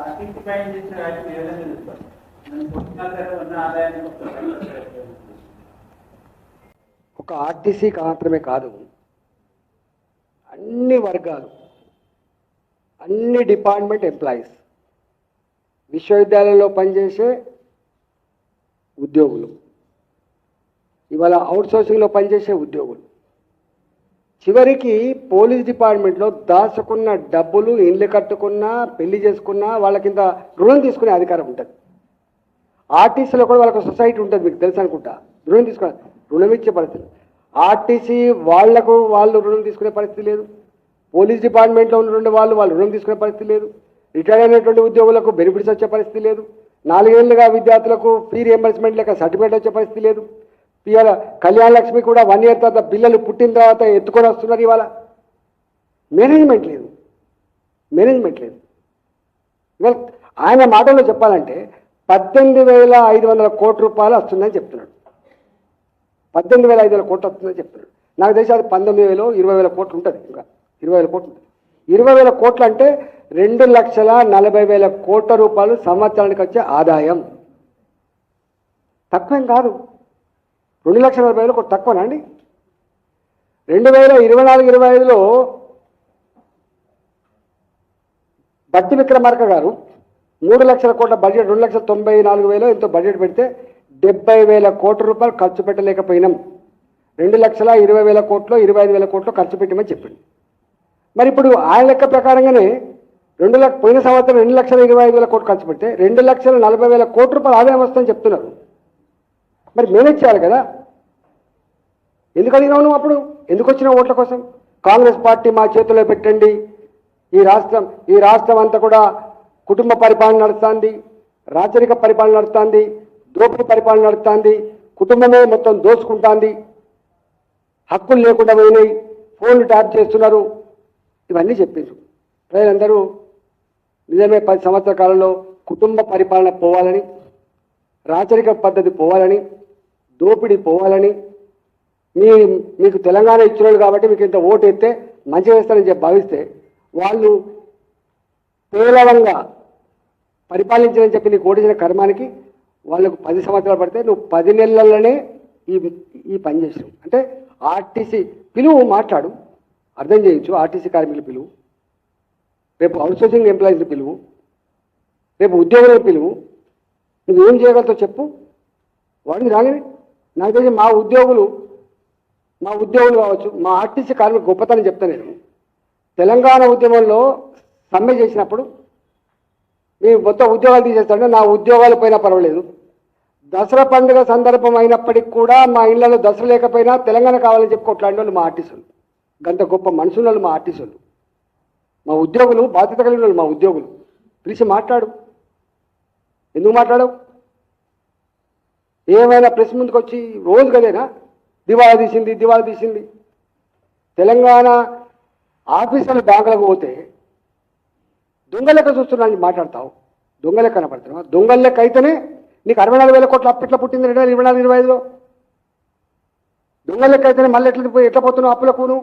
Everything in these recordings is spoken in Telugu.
ఆర్టీసీ చేసిన వాటిని ఏదైనా ఉన్న ఆదాయాన్ని ఒక ఆర్టీసీకి మాత్రమే కాదు అన్ని వర్గాలు అన్ని డిపార్ట్మెంట్ ఎంప్లాయీస్ విశ్వవిద్యాలయంలో పనిచేసే ఉద్యోగులు ఇవాళ అవుట్సోర్సింగ్లో పనిచేసే ఉద్యోగులు. చివరికి పోలీస్ డిపార్ట్మెంట్లో దాచుకున్న డబ్బులు ఇండ్లు కట్టుకున్నా పెళ్ళి చేసుకున్నా వాళ్ళకింత రుణం తీసుకునే అధికారం ఉంటుంది. ఆర్టీసీలో కూడా వాళ్ళకు సొసైటీ ఉంటుంది మీకు తెలుసు అనుకుంటా. రుణం తీసుకునే రుణం ఇచ్చే పరిస్థితి. ఆర్టీసీ వాళ్ళకు వాళ్ళు రుణం తీసుకునే పరిస్థితి లేదు. పోలీస్ డిపార్ట్మెంట్లో ఉన్నటువంటి వాళ్ళు వాళ్ళు రుణం తీసుకునే పరిస్థితి లేదు. రిటైర్ అయినటువంటి ఉద్యోగులకు బెనిఫిట్స్ వచ్చే పరిస్థితి లేదు. నాలుగేళ్ళుగా విద్యార్థులకు ఫీ రియంబర్స్మెంట్ లేక సర్టిఫికేట్ వచ్చే పరిస్థితి లేదు. ఇవాళ కళ్యాణ లక్ష్మి కూడా వన్ ఇయర్ తర్వాత పిల్లలు పుట్టిన తర్వాత ఎత్తుకొని వస్తున్నారు ఇవాళ. మేనేజ్మెంట్ లేదు. మేనేజ్మెంట్ లేదు. ఇవాళ ఆయన మాటల్లో చెప్పాలంటే పద్దెనిమిది వేల ఐదు వందల కోట్ల రూపాయలు వస్తుందని చెప్తున్నాడు. పద్దెనిమిది వేల ఐదు వేల కోట్లు వస్తుందని చెప్తున్నాడు. నాకు తెలిసి అది పంతొమ్మిది వేలు ఇరవై వేల కోట్లు ఉంటుంది ఇంకా. ఇరవై వేల కోట్లు ఉంటుంది. ఇరవై వేల కోట్లు అంటే రెండు లక్షల నలభై వేల కోట్ల రూపాయలు సంవత్సరానికి వచ్చే ఆదాయం. తక్కువేం కాదు. రెండు లక్షల నలభై వేలు కొంచెం తక్కువనా అండి? రెండు వేల ఇరవై నాలుగు ఇరవై ఐదులో బట్టి విక్రమార్క గారు మూడు లక్షల కోట్ల బడ్జెట్ రెండు లక్షల తొంభై నాలుగు వేలు ఎంతో బడ్జెట్ పెడితే డెబ్బై వేల కోట్ల రూపాయలు ఖర్చు పెట్టలేకపోయినాం. రెండు లక్షల ఇరవై వేల కోట్లు ఇరవై ఐదు వేల కోట్లు ఖర్చు పెట్టమని చెప్పింది మరి ఇప్పుడు ఆయన లెక్క ప్రకారంగానే రెండు లక్ష పోయిన సంవత్సరం రెండు లక్షల ఇరవై ఐదు వేల కోట్లు ఖర్చు పెడితే రెండు లక్షల నలభై వేల కోట్ల రూపాయలు ఆదాయం వస్తుందని చెప్తున్నారు. మరి మేనేజ్ చేయాలి కదా? ఎందుకు అడిగినావు నువ్వు అప్పుడు? ఎందుకు వచ్చినావు ఓట్ల కోసం? కాంగ్రెస్ పార్టీ మా చేతిలో పెట్టండి. ఈ రాష్ట్రం ఈ రాష్ట్రం అంతా కూడా కుటుంబ పరిపాలన నడుస్తుంది రాచరిక పరిపాలన నడుస్తుంది దోపిడీ పరిపాలన నడుస్తుంది కుటుంబమే మొత్తం దోచుకుంటాంది. హక్కులు లేకుండా పోయినాయి ఫోన్లు ట్యాప్ చేస్తున్నారు. ఇవన్నీ చెప్పిండ్రు ప్రజలందరూ నిజమే పది సంవత్సరాల కాలంలో కుటుంబ పరిపాలన పోవాలని రాచరిక పద్ధతి పోవాలని దోపిడీ పోవాలని మీ మీకు తెలంగాణ ఇచ్చినాడు కాబట్టి మీకు ఇంత ఓటు ఎత్తే మంచి వేస్తారని చెప్పి భావిస్తే వాళ్ళు పేలవంగా పరిపాలించాలని చెప్పి నీకు ఓటించిన కర్మానికి వాళ్ళకు పది సంవత్సరాలు పడితే నువ్వు పది నెలలనే ఈ ఈ పని చేసినావు. అంటే ఆర్టీసీ పిలువు మాట్లాడు అర్థం చేయొచ్చు ఆర్టీసీ కార్మికులు పిలువు రేపు అవుట్సోర్సింగ్ ఎంప్లాయీస్ని పిలువు రేపు ఉద్యోగులను పిలువు నువ్వేం చేయగలతో చెప్పు. వాడిని రానివి. నాకు తెలిసి మా ఉద్యోగులు మా ఉద్యోగులు కావచ్చు మా ఆర్టీసీ కార్మిక గొప్పతనం చెప్తాను నేను. తెలంగాణ ఉద్యమంలో సమ్మె చేసినప్పుడు మీ మొత్తం ఉద్యోగాలు తీసేస్తాంటే నా ఉద్యోగాలు పోయినా పర్వాలేదు. దసరా పండుగ సందర్భం అయినప్పటికీ కూడా మా ఇళ్ళలో దసరా లేకపోయినా తెలంగాణ కావాలని చెప్పి కొట్లాడిన వాళ్ళు మా ఆర్టీసులు. గంత గొప్ప మనుషుల వాళ్ళు మా ఆర్టీసులు. మా ఉద్యోగులు బాధ్యత కలిగిన వాళ్ళు మా ఉద్యోగులు. పిలిచి మాట్లాడు. ఎందుకు మాట్లాడవు? ఏమైనా ప్రెస్ ముందుకు వచ్చి రోజు కదేనా దివాళా తీసింది దివాళా తీసింది. తెలంగాణ ఆఫీసర్లు బ్యాంకులకు పోతే దొంగ లెక్క చూస్తున్నాను మాట్లాడతావు. దొంగలెక్క కనపడుతున్నావు? దొంగ లెక్క అయితేనే నీకు అరవై నాలుగు వేల కోట్ల అప్పట్లో పుట్టింది రెండు వేల ఇరవై నాలుగు ఇరవై ఐదులో? దొంగ లెక్క అయితేనే మళ్ళీ ఎట్లా పోయి ఎట్లా పోతున్నావు అప్పులకును?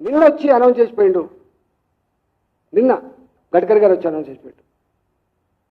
నిన్న వచ్చి అనౌన్స్ చేసిపోయిండు నిన్న గడ్కరీ గారు వచ్చి అనౌన్స్ చేసిపోయిండు